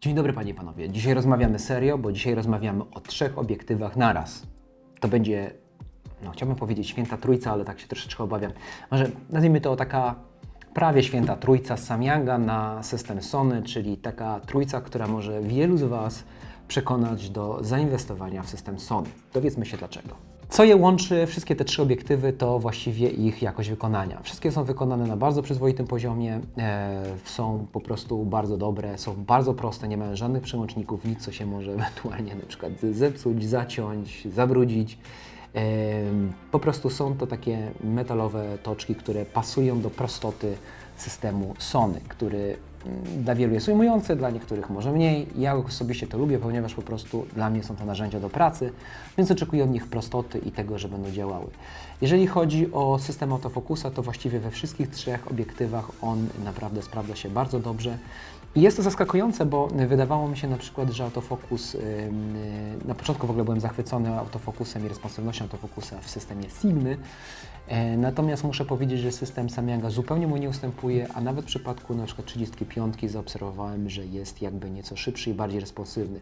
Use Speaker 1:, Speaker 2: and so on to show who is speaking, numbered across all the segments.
Speaker 1: Dzień dobry Panie i Panowie. Dzisiaj rozmawiamy serio, bo dzisiaj rozmawiamy o trzech obiektywach naraz. To będzie, no chciałbym powiedzieć święta trójca, ale tak się troszeczkę obawiam. Może nazwijmy to taka prawie święta trójca Samyanga na system Sony, czyli taka trójca, która może wielu z Was przekonać do zainwestowania w system Sony. Dowiedzmy się dlaczego. Co je łączy, wszystkie te trzy obiektywy, to właściwie ich jakość wykonania. Wszystkie są wykonane na bardzo przyzwoitym poziomie, e, są po prostu bardzo dobre, są bardzo proste, nie mają żadnych przełączników, nic co się może ewentualnie na przykład zepsuć, zaciąć, zabrudzić. E, po prostu są to takie metalowe toczki, które pasują do prostoty systemu Sony, który mm, dla wielu jest ujmujący, dla niektórych może mniej. Ja osobiście to lubię, ponieważ po prostu dla mnie są to narzędzia do pracy, więc oczekuję od nich prostoty i tego, że będą działały. Jeżeli chodzi o system autofokusa, to właściwie we wszystkich trzech obiektywach on naprawdę sprawdza się bardzo dobrze. Jest to zaskakujące, bo wydawało mi się na przykład, że autofokus, y, na początku w ogóle byłem zachwycony autofokusem i responsywnością autofokusa w systemie Sigmy, E, Natomiast muszę powiedzieć, że system Samyanga zupełnie mu nie ustępuje, a nawet w przypadku na przykład 35 zaobserwowałem, że jest jakby nieco szybszy i bardziej responsywny.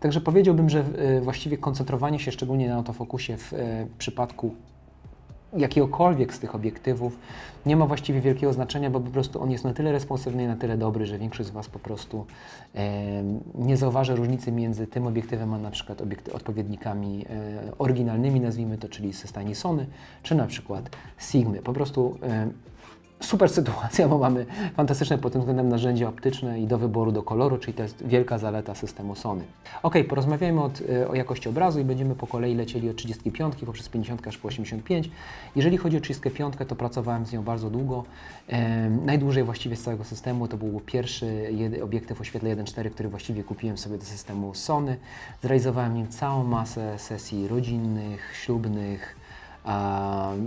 Speaker 1: Także powiedziałbym, że e, właściwie koncentrowanie się szczególnie na autofokusie w e, przypadku jakiegokolwiek z tych obiektywów nie ma właściwie wielkiego znaczenia, bo po prostu on jest na tyle responsywny i na tyle dobry, że większość z Was po prostu e, nie zauważy różnicy między tym obiektywem, a na przykład obiekty, odpowiednikami e, oryginalnymi, nazwijmy to, czyli systemie Sony, czy na przykład Sigmy. Po prostu e, super sytuacja, bo mamy fantastyczne pod tym względem narzędzia optyczne i do wyboru do koloru, czyli to jest wielka zaleta systemu Sony. Ok, porozmawiajmy od, y, o jakości obrazu i będziemy po kolei lecieli od 35 poprzez 50 aż po 85. Jeżeli chodzi o 35, to pracowałem z nią bardzo długo. E, najdłużej właściwie z całego systemu to był pierwszy obiektyw o świetle 1.4, który właściwie kupiłem sobie do systemu Sony. Zrealizowałem nim całą masę sesji rodzinnych, ślubnych,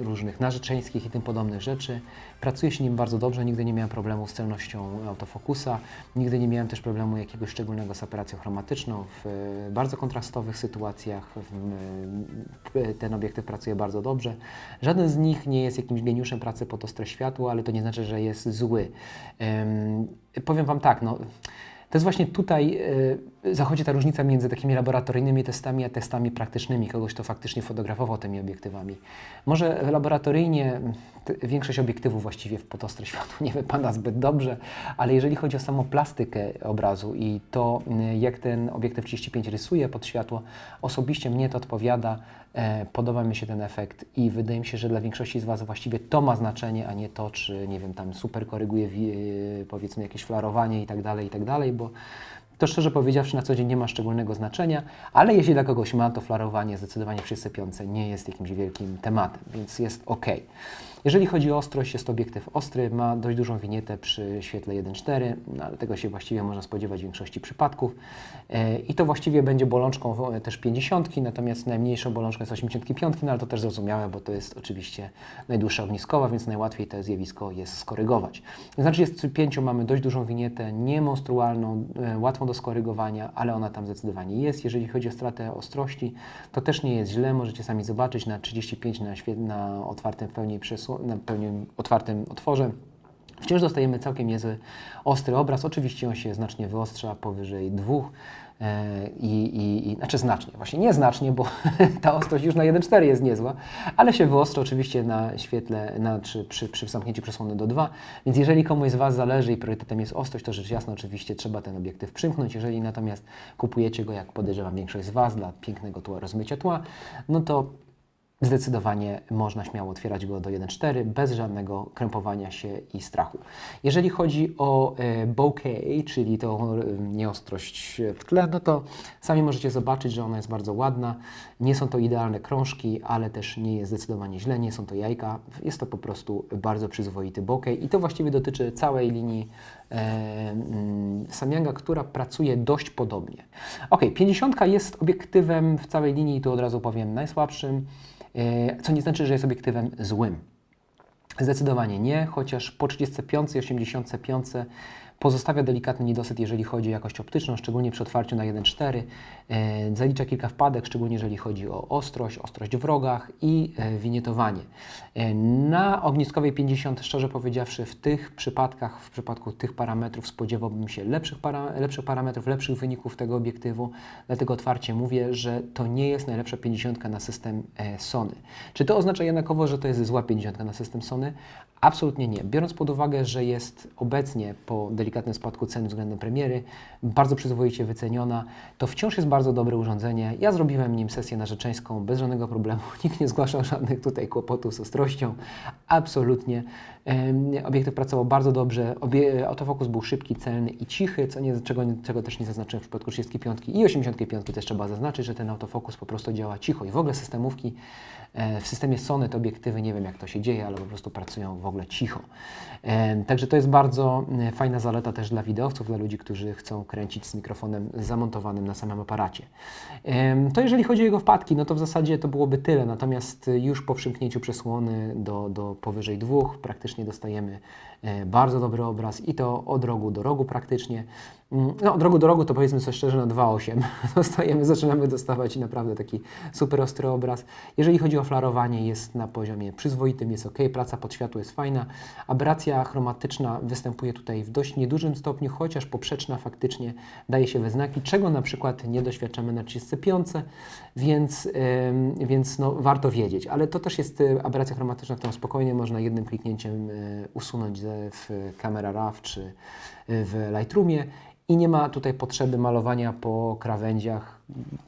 Speaker 1: różnych narzeczeńskich i tym podobnych rzeczy. Pracuje się nim bardzo dobrze, nigdy nie miałem problemu z celnością autofokusa, nigdy nie miałem też problemu jakiegoś szczególnego z operacją chromatyczną. W e, bardzo kontrastowych sytuacjach e, ten obiektyw pracuje bardzo dobrze. Żaden z nich nie jest jakimś geniuszem pracy pod ostre światło, ale to nie znaczy, że jest zły. Powiem Wam tak, no, to jest właśnie tutaj y, zachodzi ta różnica między takimi laboratoryjnymi testami, a testami praktycznymi, kogoś, kto faktycznie fotografował tymi obiektywami. Może laboratoryjnie większość obiektywów właściwie w pod ostre światło nie wypada zbyt dobrze, ale jeżeli chodzi o samą plastykę obrazu i to, y, jak ten obiektyw 35 rysuje pod światło, osobiście mnie to odpowiada, e, podoba mi się ten efekt i wydaje mi się, że dla większości z Was właściwie to ma znaczenie, a nie to, czy nie wiem, tam super koryguje y, powiedzmy jakieś flarowanie i tak dalej, i tak dalej, bo to szczerze powiedziawszy na co dzień nie ma szczególnego znaczenia, ale jeśli dla kogoś ma, to flarowanie zdecydowanie przy sypiące nie jest jakimś wielkim tematem, więc jest ok. Jeżeli chodzi o ostrość, jest to obiektyw ostry, ma dość dużą winietę przy świetle 1.4, no, ale tego się właściwie można spodziewać w większości przypadków. E, I to właściwie będzie bolączką e, też 50, natomiast najmniejszą bolączką jest 85, no ale to też zrozumiałe, bo to jest oczywiście najdłuższa ogniskowa, więc najłatwiej to zjawisko jest skorygować. Znaczy jest przy 5 mamy dość dużą winietę, nie monstrualną, e, łatwą do skorygowania, ale ona tam zdecydowanie jest. Jeżeli chodzi o stratę ostrości, to też nie jest źle, możecie sami zobaczyć na 35 na, na otwartym w pełni przesłonięciu na pełni otwartym otworze. Wciąż dostajemy całkiem niezły ostry obraz. Oczywiście on się znacznie wyostrza powyżej dwóch. e, I, i, i, znaczy znacznie, właśnie nieznacznie, bo ta ostrość już na 1.4 jest niezła, ale się wyostrza oczywiście na świetle, na, czy przy, przy zamknięciu przesłony do 2, więc jeżeli komuś z Was zależy i priorytetem jest ostrość, to rzecz jasna oczywiście trzeba ten obiektyw przymknąć, jeżeli natomiast kupujecie go, jak podejrzewam większość z Was, dla pięknego tła, rozmycia tła, no to zdecydowanie można śmiało otwierać go do 1.4 bez żadnego krępowania się i strachu. Jeżeli chodzi o e, bokeh, czyli tą e, nieostrość w tle, no to sami możecie zobaczyć, że ona jest bardzo ładna. Nie są to idealne krążki, ale też nie jest zdecydowanie źle, nie są to jajka. Jest to po prostu bardzo przyzwoity bokeh i to właściwie dotyczy całej linii e, mm, Samyanga, która pracuje dość podobnie. Ok, 50 jest obiektywem w całej linii, tu od razu powiem, najsłabszym. E, co nie znaczy, że jest obiektywem złym. Zdecydowanie nie, chociaż po 35 i 85 pozostawia delikatny niedosyt, jeżeli chodzi o jakość optyczną, szczególnie przy otwarciu na 1.4. E, zalicza kilka wpadek, szczególnie jeżeli chodzi o ostrość, ostrość w rogach i e, winietowanie. E, na ogniskowej 50, szczerze powiedziawszy, w tych przypadkach, w przypadku tych parametrów spodziewałbym się lepszych, para, lepszych parametrów, lepszych wyników tego obiektywu, dlatego otwarcie mówię, że to nie jest najlepsza 50 na system Sony. Czy to oznacza jednakowo, że to jest zła 50 na system Sony? Absolutnie nie. Biorąc pod uwagę, że jest obecnie po delikatnym spadku cen względem premiery bardzo przyzwoicie wyceniona, to wciąż jest bardzo dobre urządzenie. Ja zrobiłem nim sesję narzeczeńską bez żadnego problemu. Nikt nie zgłaszał żadnych tutaj kłopotów z ostrością. Absolutnie. Obiektyw pracował bardzo dobrze. Obie, autofokus był szybki, celny i cichy, co nie, czego, czego też nie zaznaczyłem w przypadku 35 i 85 też trzeba zaznaczyć, że ten autofokus po prostu działa cicho i w ogóle systemówki E, w systemie Sony te obiektywy, nie wiem jak to się dzieje, ale po prostu pracują w ogóle cicho. E, także to jest bardzo e, fajna zaleta też dla wideowców, dla ludzi, którzy chcą kręcić z mikrofonem zamontowanym na samym aparacie. To jeżeli chodzi o jego wpadki, no to w zasadzie to byłoby tyle, natomiast już po przymknięciu przesłony do, do powyżej dwóch praktycznie dostajemy bardzo dobry obraz i to od rogu do rogu praktycznie. No, od rogu do rogu to powiedzmy sobie szczerze na 2,8 dostajemy, zaczynamy dostawać naprawdę taki super ostry obraz. Jeżeli chodzi o flarowanie, jest na poziomie przyzwoitym, jest ok, praca pod światło jest fajna. Aberracja chromatyczna występuje tutaj w dość niedużym stopniu, chociaż poprzeczna faktycznie daje się we znaki, czego na przykład nie doświadczamy na 35, więc, yy, więc no, warto wiedzieć. Ale to też jest y, aberracja chromatyczna, którą spokojnie można jednym kliknięciem yy, usunąć w Camera Raw czy y, w Lightroomie i nie ma tutaj potrzeby malowania po krawędziach,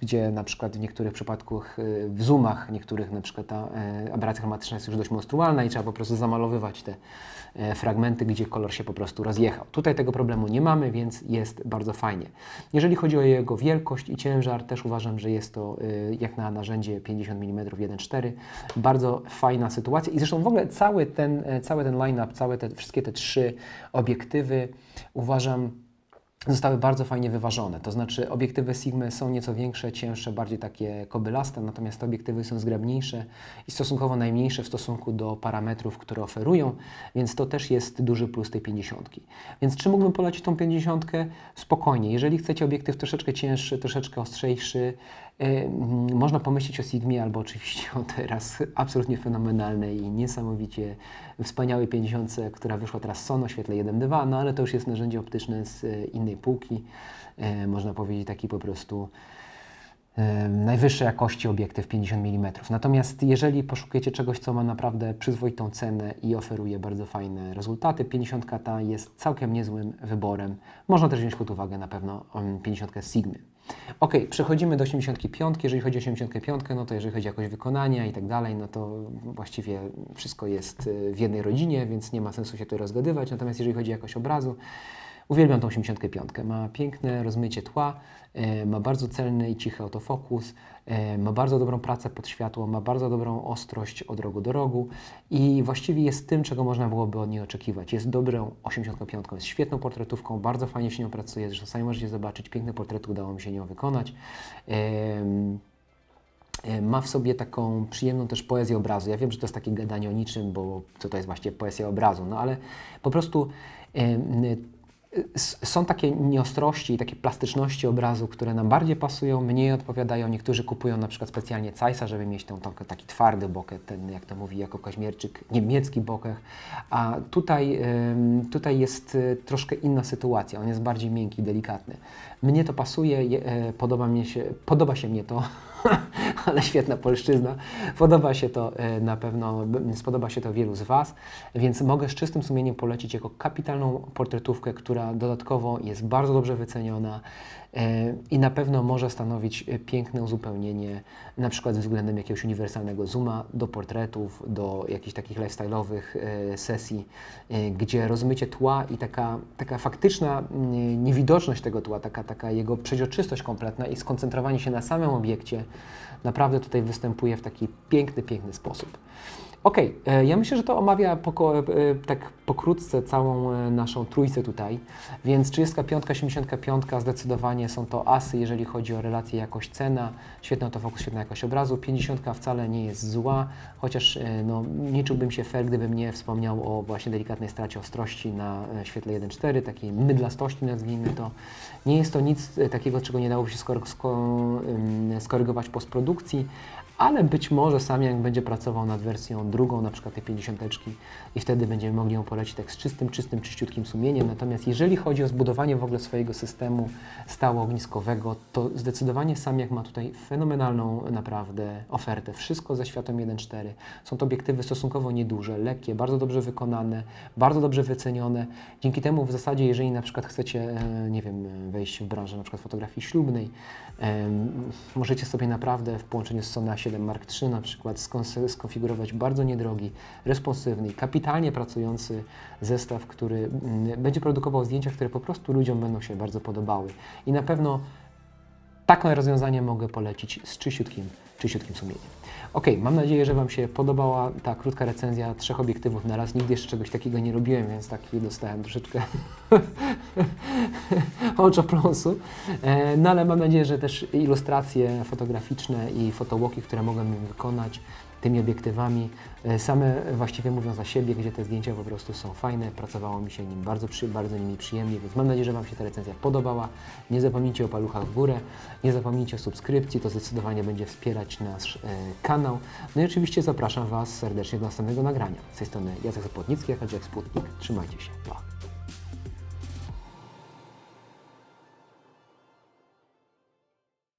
Speaker 1: gdzie na przykład w niektórych przypadkach, y, w zoomach niektórych na przykład ta y, aberracja chromatyczna jest już dość monstrualna i trzeba po prostu zamalowywać te y, fragmenty, gdzie kolor się po prostu rozjechał. Tutaj tego problemu nie mamy, więc jest bardzo fajnie. Jeżeli chodzi o jego wielkość i ciężar, też uważam, że jest to jak na narzędzie 50 mm 1.4 bardzo fajna sytuacja i zresztą w ogóle cały ten, cały ten line-up, całe te, wszystkie te trzy obiektywy uważam zostały bardzo fajnie wyważone. To znaczy obiektywy Sigma są nieco większe, cięższe, bardziej takie kobylaste, natomiast te obiektywy są zgrabniejsze i stosunkowo najmniejsze w stosunku do parametrów, które oferują, więc to też jest duży plus tej 50. Więc czy mógłbym polecić tą 50? Spokojnie. Jeżeli chcecie obiektyw troszeczkę cięższy, troszeczkę ostrzejszy, można pomyśleć o Sigmie albo oczywiście o teraz absolutnie fenomenalnej i niesamowicie wspaniałej 50, która wyszła teraz Sono, świetle 1.2, no ale to już jest narzędzie optyczne z e, innej półki, e, można powiedzieć taki po prostu e, najwyższej jakości obiektyw 50 mm. Natomiast jeżeli poszukujecie czegoś, co ma naprawdę przyzwoitą cenę i oferuje bardzo fajne rezultaty, 50 ta jest całkiem niezłym wyborem. Można też wziąć pod uwagę na pewno 50 Sigmy. Ok, przechodzimy do 85. Jeżeli chodzi o 85, no to jeżeli chodzi o jakość wykonania i tak dalej, no to właściwie wszystko jest y, w jednej rodzinie, więc nie ma sensu się tu rozgadywać. Natomiast jeżeli chodzi o jakość obrazu, Uwielbiam tą 85. Ma piękne rozmycie tła, e, ma bardzo celny i cichy autofokus, e, ma bardzo dobrą pracę pod światło, ma bardzo dobrą ostrość od rogu do rogu i właściwie jest tym, czego można byłoby od niej oczekiwać. Jest dobrą 85, jest świetną portretówką, bardzo fajnie się nią pracuje, zresztą sami możecie zobaczyć, piękne portrety udało mi się nią wykonać. E, ma w sobie taką przyjemną też poezję obrazu. Ja wiem, że to jest takie gadanie o niczym, bo co to jest właściwie poezja obrazu, no ale po prostu są takie nieostrości i takie plastyczności obrazu, które nam bardziej pasują, mniej odpowiadają. Niektórzy kupują na przykład specjalnie Zeissa, żeby mieć tą, tą, taki twardy bokeh, ten jak to mówi jako Kaźmierczyk, niemiecki bokeh. A tutaj, tutaj jest e, troszkę inna sytuacja, on jest bardziej miękki, delikatny. Mnie to pasuje, e, podoba, mnie się, podoba się mnie to, ale świetna polszczyzna. Podoba się to e, na pewno, spodoba się to wielu z Was, więc mogę z czystym sumieniem polecić jako kapitalną portretówkę, która dodatkowo jest bardzo dobrze wyceniona i na pewno może stanowić piękne uzupełnienie na przykład względem jakiegoś uniwersalnego zooma do portretów, do jakichś takich lifestyle'owych e, sesji, gdzie rozmycie tła i taka, taka faktyczna niewidoczność tego tła, taka, taka jego przeźroczystość kompletna i skoncentrowanie się na samym obiekcie naprawdę tutaj występuje w taki piękny, piękny sposób. Okej, e, ja myślę, że to omawia poko, e, tak pokrótce całą e, naszą trójcę tutaj, więc 35, 75 zdecydowanie są to asy, jeżeli chodzi o relację jakość-cena, świetny autofokus, świetna jakość obrazu, 50 wcale nie jest zła, chociaż no, nie czułbym się fair, gdybym nie wspomniał o właśnie delikatnej stracie ostrości na świetle 1.4, takiej mydlastości nazwijmy to. Nie jest to nic takiego, czego nie dałoby się skorygować postprodukcji, ale być może sam jak będzie pracował nad wersją drugą, na przykład tej 50 i wtedy będziemy mogli ją polecić tak z czystym, czystym, czyściutkim sumieniem. Natomiast jeżeli chodzi o zbudowanie w ogóle swojego systemu stało-ogniskowego, to zdecydowanie sam jak ma tutaj fenomenalną naprawdę ofertę. Wszystko ze światłem 1.4. Są to obiektywy stosunkowo nieduże, lekkie, bardzo dobrze wykonane, bardzo dobrze wycenione. Dzięki temu w zasadzie, jeżeli na przykład chcecie, e, nie wiem, e, wejść w branżę na przykład fotografii ślubnej, em, możecie sobie naprawdę w połączeniu z Sony A7 Mark III na przykład skon- skonfigurować bardzo niedrogi, responsywny i kapitalnie pracujący zestaw, który mm, będzie produkował zdjęcia, które po prostu ludziom będą się bardzo podobały. I na pewno Takie rozwiązanie mogę polecić z czyściutkim, czyściutkim sumieniem. Ok, mam nadzieję, że Wam się podobała ta krótka recenzja trzech obiektywów na raz. Nigdy jeszcze czegoś takiego nie robiłem, więc taki dostałem troszeczkę oczopląsu. E, No ale mam nadzieję, że też ilustracje fotograficzne i fotowalki, które mogłem wykonać tymi obiektywami, e, same właściwie mówią za siebie, gdzie te zdjęcia po prostu są fajne. Pracowało mi się nim bardzo, przy, bardzo nimi przyjemnie, więc mam nadzieję, że Wam się ta recenzja podobała. Nie zapomnijcie o paluchach w górę, nie zapomnijcie o subskrypcji, to zdecydowanie będzie wspierać nasz e, kanał. No i oczywiście zapraszam Was serdecznie do następnego nagrania. Z tej strony Jacek Zapłotnicki, jako Jack Sputnik. Trzymajcie się. Pa.